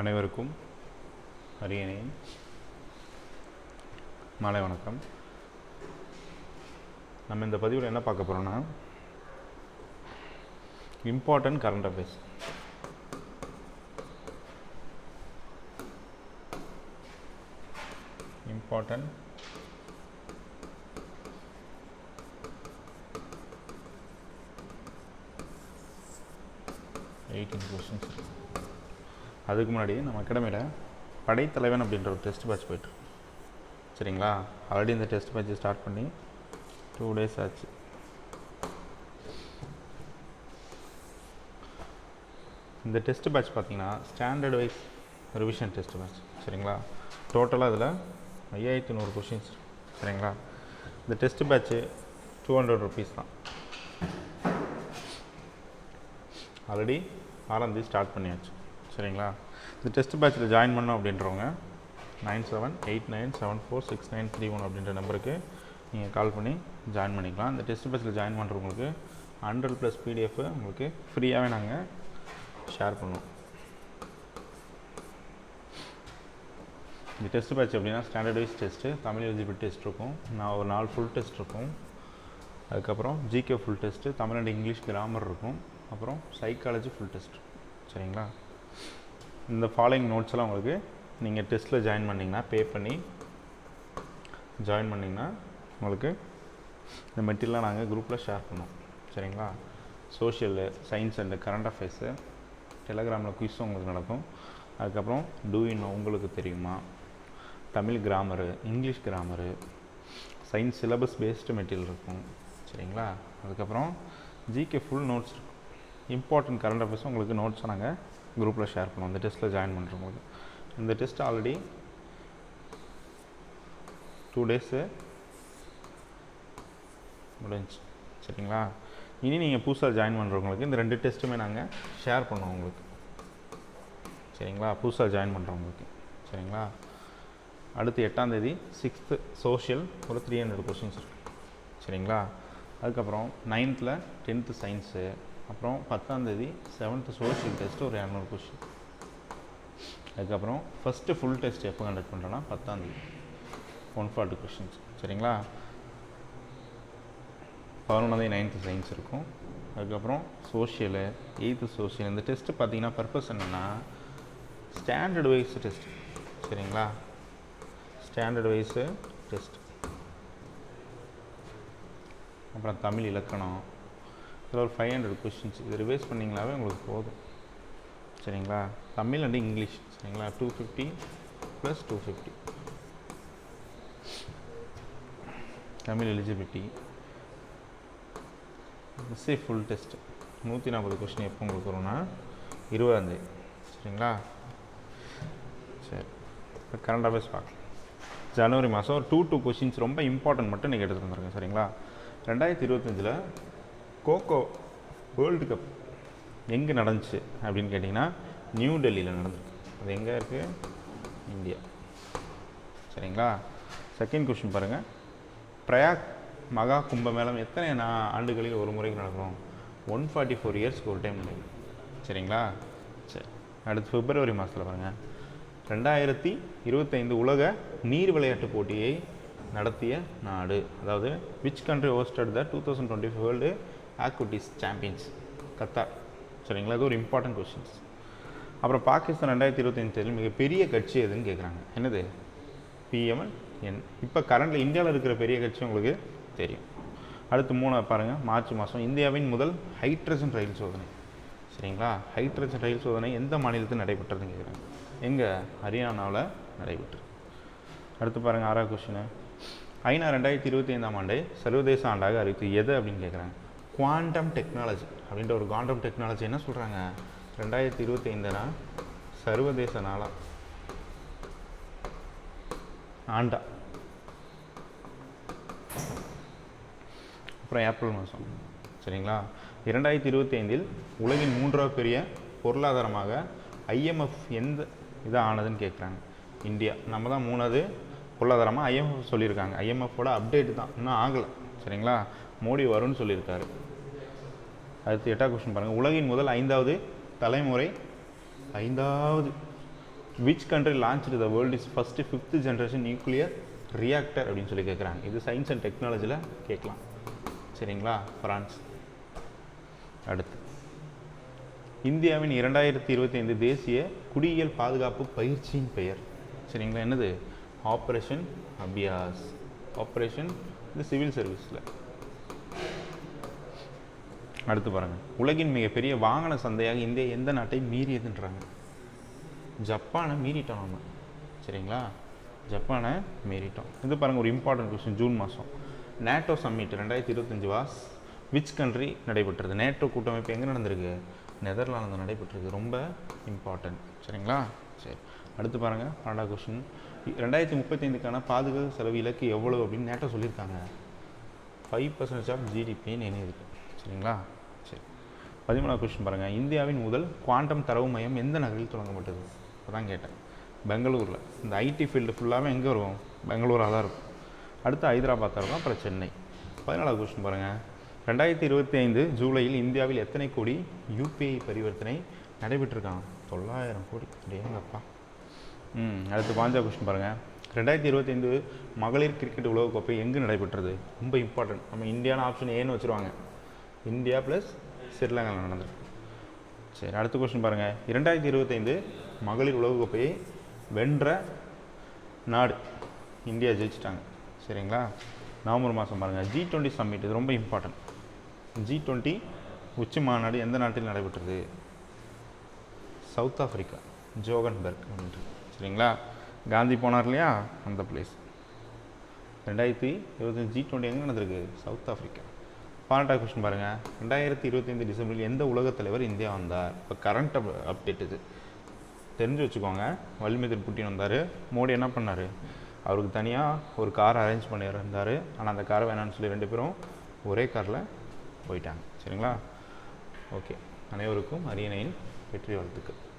அனைவருக்கும் அரியணையின் மாலை வணக்கம். நம்ம இந்த பதிவில் என்ன பார்க்க போகிறோம்னா important current affairs important eighteen questions அதுக்கு முன்னாடி நம்ம அகாடமியில் படைத்தலைவன் அப்படின்ற ஒரு டெஸ்ட் பேட்ச் போயிட்டு சரிங்களா? ஆல்ரெடி இந்த டெஸ்ட் பேட்ச் ஸ்டார்ட் பண்ணி டூ டேஸ் ஆச்சு. இந்த டெஸ்ட் பேட்ச் பார்த்தீங்கன்னா standard wise revision test batch சரிங்களா? டோட்டலாக இதில் ஐயாயிரத்தி நூறு கொஷின்ஸ் சரிங்களா? இந்த test batch two hundred rupees தான். ஆல்ரெடி ஆரம்பி ஸ்டார்ட் பண்ணியாச்சு. சரிங்களா? இந்த டெஸ்ட் பேட்சில் ஜாயின் பண்ணோம் அப்படின்றவங்க nine seven eight nine seven four six nine three one அப்படின்ற நம்பருக்கு நீங்கள் கால் பண்ணி ஜாயின் பண்ணிக்கலாம். இந்த டெஸ்ட் பேட்சில் ஜாயின் பண்ணுறவங்களுக்கு ஹண்ட்ரட் ப்ளஸ் பிடிஎஃப் உங்களுக்கு ஃப்ரீயாகவே நாங்கள் ஷேர் பண்ணுவோம். இந்த டெஸ்ட் பேட்ச் அப்படின்னா standard wise test Tamil eligible test இருக்கும். நான் ஒரு நாலு ஃபுல் டெஸ்ட் இருக்கும். அதுக்கப்புறம் G K full test Tamil and English grammar இருக்கும். அப்புறம் சைக்காலஜி ஃபுல் டெஸ்ட் சரிங்களா? இந்த ஃபாலோயிங் நோட்ஸ்லாம் உங்களுக்கு நீங்கள் டெஸ்ட்டில் ஜாயின் பண்ணிங்கன்னா பே பண்ணி ஜாயின் பண்ணிங்கன்னா உங்களுக்கு இந்த மெட்டீரியலாக நாங்கள் குரூப்பில் ஷேர் பண்ணோம் சரிங்களா? Social science and current affairs டெலகிராமில் குயிஸும் உங்களுக்கு நடக்கும். அதுக்கப்புறம் டூ இன் உங்களுக்கு தெரியுமா? Tamil grammar English grammar science syllabus based material இருக்கும். சரிங்களா? அதுக்கப்புறம் ஜிகே ஃபுல் நோட்ஸ் இருக்கும். இம்பார்ட்டன்ட் கரண்ட் அஃபேர்ஸும் உங்களுக்கு நோட்ஸை நாங்கள் குரூப்பில் ஷேர் பண்ணுவோம். அந்த டெஸ்ட்டில் ஜாயின் பண்ணுறவங்களுக்கு இந்த டெஸ்ட் ஆல்ரெடி டூ டேஸு முடிஞ்சு. சரிங்களா? இனி நீங்கள் புதுசாக ஜாயின் பண்ணுறவங்களுக்கு இந்த ரெண்டு டெஸ்ட்டுமே நாங்கள் ஷேர் பண்ணுவோம் உங்களுக்கு. சரிங்களா? புதுசாக ஜாயின் பண்ணுறவங்களுக்கு சரிங்களா? அடுத்து எட்டாந்தேதி சிக்ஸ்த்து சோஷியல் ஒரு த்ரீ ஹண்ட்ரட் கொஸ்டின்ஸ் இருக்கு. சரிங்களா? அதுக்கப்புறம் நைன்த்தில் டென்த்து சயின்ஸு அப்புறம் பத்தாந்தேதி செவன்த்து சோஷியல் டெஸ்ட்டு ஒரு இரநூறு கொஷின் அதுக்கப்புறம் ஃபஸ்ட்டு ஃபுல் டெஸ்ட் எப்போ கண்டக்ட் பண்ணுறோன்னா பத்தாந்தேதி ஒன் ஃபார்ட்டி கொஷின்ஸ் சரிங்களா? பதினொன்றாந்தேதி நைன்த்து சயின்ஸ் இருக்கும். அதுக்கப்புறம் சோஷியலு எயித்து சோஷியல் இந்த டெஸ்ட்டு பார்த்தீங்கன்னா பர்பஸ் என்னென்னா ஸ்டாண்டர்ட் வைஸ் டெஸ்ட் சரிங்களா? ஸ்டாண்டர்ட் வைஸு டெஸ்ட் அப்புறம் தமிழ் இலக்கணம். இதில் ஒரு ஃபைவ் ஹண்ட்ரட் கொஷின்ஸ் இது ரிவைஸ் பண்ணிங்களாவே உங்களுக்கு போதும். சரிங்களா? தமிழ் அண்டு இங்கிலீஷ் சரிங்களா? Two fifty plus two fifty Tamil eligibility S A full test நூற்றி நாற்பது கொஷின் எப்போ உங்களுக்கு வரும்னா இருபதாந்தேதி சரிங்களா? சரி. இப்போ கரண்ட் அஃபேர்ஸ் பார்க்கலாம். ஜனவரி மாதம் ஒரு டூ டூ கொஷின்ஸ் ரொம்ப இம்பார்ட்டன்ட் மட்டும் நீங்கள் எடுத்து வந்துருங்க. சரிங்களா? ரெண்டாயிரத்தி இருபத்தஞ்சில் கோகோ வேர்ல்டு கப் எங்கே நடந்துச்சு அப்படின்னு கேட்டிங்கன்னா நியூ டெல்லியில் நடந்திருக்கு அது எங்கே இருக்குது இந்தியா. சரிங்களா? செகண்ட் கொஷின் பாருங்கள் பிரயாக் மகா கும்பமேளம் எத்தனை நான் ஆண்டுகளில் ஒரு முறைக்கு நடக்கும்? ஒன் ஃபார்ட்டி ஃபோர் இயர்ஸ்க்கு ஒரு டைம் நடக்கும் சரிங்களா? சரி. அடுத்து பிப்ரவரி மாதத்தில் பாருங்கள் ரெண்டாயிரத்தி இருபத்தைந்து உலக நீர் விளையாட்டு போட்டியை நடத்திய நாடு. அதாவது which country hosted the two thousand twenty world activities champions Qatar சரிங்களா? அது ஒரு இம்பார்ட்டன்ட் கொஷின்ஸ் அப்புறம் பாகிஸ்தான் ரெண்டாயிரத்தி இருபத்தஞ்சு தேர்தல் மிகப்பெரிய கட்சி எதுன்னு கேட்குறாங்க என்னது? பிஎம்எல் என் இப்போ கரண்டில் இந்தியாவில் இருக்கிற பெரிய கட்சி உங்களுக்கு தெரியும். அடுத்து மூணு பாருங்கள் மார்ச் மாதம் இந்தியாவின் முதல் ஹைட்ரஜன் ரயில் சோதனை. சரிங்களா? ஹைட்ரஜன் ரயில் சோதனை எந்த மாநிலத்தில் நடைபெற்றதுன்னு கேட்குறாங்க எங்கே? ஹரியானாவில் நடைபெற்று அடுத்து பாருங்கள் ஆறாவது கொஷினு ஐநா ரெண்டாயிரத்தி இருபத்தி ஐந்தாம் ஆண்டு சர்வதேச ஆண்டாக அறிவித்து எது அப்படின்னு கேட்குறாங்க குவாண்டம் டெக்னாலஜி அப்படின்ற ஒரு குவாண்டம் டெக்னாலஜி என்ன சொல்கிறாங்க ரெண்டாயிரத்தி இருபத்தி ஐந்துனா சர்வதேச நாளா. ஆண்டா. அப்புறம் ஏப்ரல் மாதம் சரிங்களா? இரண்டாயிரத்தி இருபத்தி ஐந்தில் உலகின் மூன்றாவது பெரிய பொருளாதாரமாக ஐஎம்எஃப் எந்த இதாக ஆனதுன்னு கேட்குறாங்க. இந்தியா. நம்ம தான் மூணாவது பொருளாதாரமாக ஐஎம்எஃப் சொல்லியிருக்காங்க. ஐஎம்எஃபோட அப்டேட் தான். இன்னும் ஆகலை. சரிங்களா? மோடி வரும்னு சொல்லியிருக்காரு. அடுத்து எட்டாவது கொஸ்டின் பாருங்கள் உலகின் முதல் ஐந்தாவது தலைமுறை ஐந்தாவது which country launch the world is first fifth generation nuclear reactor அப்படின்னு சொல்லி கேட்குறாங்க இது சயின்ஸ் அண்ட் டெக்னாலஜியில் கேட்கலாம். சரிங்களா? ஃப்ரான்ஸ் அடுத்து. இந்தியாவின் இரண்டாயிரத்தி இருபத்தைந்து தேசிய குடியியல் பாதுகாப்பு பயிற்சியின் பெயர். சரிங்களா? என்னது? ஆப்ரேஷன் அபியாஸ் ஆப்ரேஷன் இது சிவில் சர்வீஸில் அடுத்து பாருங்கள் உலகின் மிகப்பெரிய வாகன சந்தையாக இந்தியா எந்த நாட்டை மீறியதுன்றாங்க. ஜப்பானை மீறிட்டோம் நம்ம சரிங்களா? ஜப்பானை மீறிட்டோம். இது பாருங்கள் ஒரு இம்பார்ட்டன்ட் கொஸ்டின் ஜூன் மாதம் நேட்டோ சம்மிட் ரெண்டாயிரத்தி இருபத்தஞ்சி வாஸ் விச் கண்ட்ரி நடைபெற்றது? நேட்டோ கூட்டமைப்பு எங்கே நடந்திருக்கு? நெதர்லாந்து நடைபெற்றிருக்கு. ரொம்ப இம்பார்ட்டன்ட் சரிங்களா? சரி. அடுத்து பாருங்கள் பன்னெண்டாவது கொஸ்டின் ரெண்டாயிரத்தி முப்பத்தைந்துக்கான பாதுகாப்பு செலவு இலக்கு எவ்வளோ அப்படின்னு நேட்டோ சொல்லியிருக்காங்க. ஃபைவ் பர்சன்டேஜ் ஆஃப் ஜிடிபின்னு இணையிருக்கு சரிங்களா? சரி. பதிமூணாவது கொஸ்டின் பாருங்கள் இந்தியாவின் முதல் குவாண்டம் தரவு மையம் எந்த நகரில் தொடங்கப்பட்டது? அதான் கேட்டேன். பெங்களூரில். இந்த ஐடி ஃபீல்டு ஃபுல்லாகவே எங்கே இருக்கும்? பெங்களூராக தான் இருக்கும். அடுத்து ஹைதராபாத் இருக்கும். அப்புறம் சென்னை. பதினாலாவது கொஸ்டின் பாருங்கள் ரெண்டாயிரத்தி இருபத்தி ஐந்து ஜூலையில் இந்தியாவில் எத்தனை கோடி யூபிஐ பரிவர்த்தனை நடைபெற்றிருக்காங்க? தொள்ளாயிரம் கோடி. அப்படியேங்கப்பா ம் அடுத்து பாஞ்சா கொஸ்டின் பாருங்கள் ரெண்டாயிரத்தி இருபத்தைந்து மகளிர் கிரிக்கெட் உலகக்கோப்பை எங்கு நடைபெற்றது? ரொம்ப இம்பார்ட்டன்ட் நம்ம இந்தியான ஆப்ஷன் ஏன்னு வச்சுருவாங்க. இந்தியா ப்ளஸ் ஸ்ரீலங்காவில் நடந்திருக்கு. சரி அடுத்த கொஸ்டின் பாருங்கள் இரண்டாயிரத்தி இருபத்தைந்து மகளிர் உலகக்கோப்பையை வென்ற நாடு இந்தியா ஜெயிச்சிட்டாங்க. சரிங்களா? நவம்பர் மாதம் பாருங்கள் ஜி டுவெண்ட்டி சம்மிட் இது ரொம்ப இம்பார்ட்டன்ட் ஜி டுவெண்ட்டி உச்சி மாநாடு எந்த நாட்டில் நடைபெற்றது? சவுத் ஆஃப்ரிக்கா ஜோகன்பர்க் அப்படின்ட்டு சரிங்களா? காந்தி போனார் இல்லையா? அந்த பிளேஸ் ரெண்டாயிரத்தி இருபத்தஞ்சு ஜி டுவெண்ட்டி எங்கே நடந்திருக்கு? சவுத் ஆஃப்ரிக்கா பன்னெண்டாவது கொஸ்டின் பாருங்கள் ரெண்டாயிரத்தி இருபத்தைந்து டிசம்பரில் எந்த உலகத் தலைவர் இந்தியா வந்தார்? இப்போ கரண்ட் அப் அப்டேட் இது. தெரிஞ்சு வச்சுக்கோங்க. வல்மீதர் புட்டின் வந்தார். மோடி என்ன பண்ணார்? அவருக்கு தனியாக ஒரு கார் அரேஞ்ச் பண்ணியிருந்தார் ஆனால் அந்த காரை வேணாம்னு சொல்லி ரெண்டு பேரும் ஒரே காரில் போயிட்டாங்க. சரிங்களா? ஓகே. அனைவருக்கும் அரியணையின் வெற்றி வாழ்த்துக்கள்.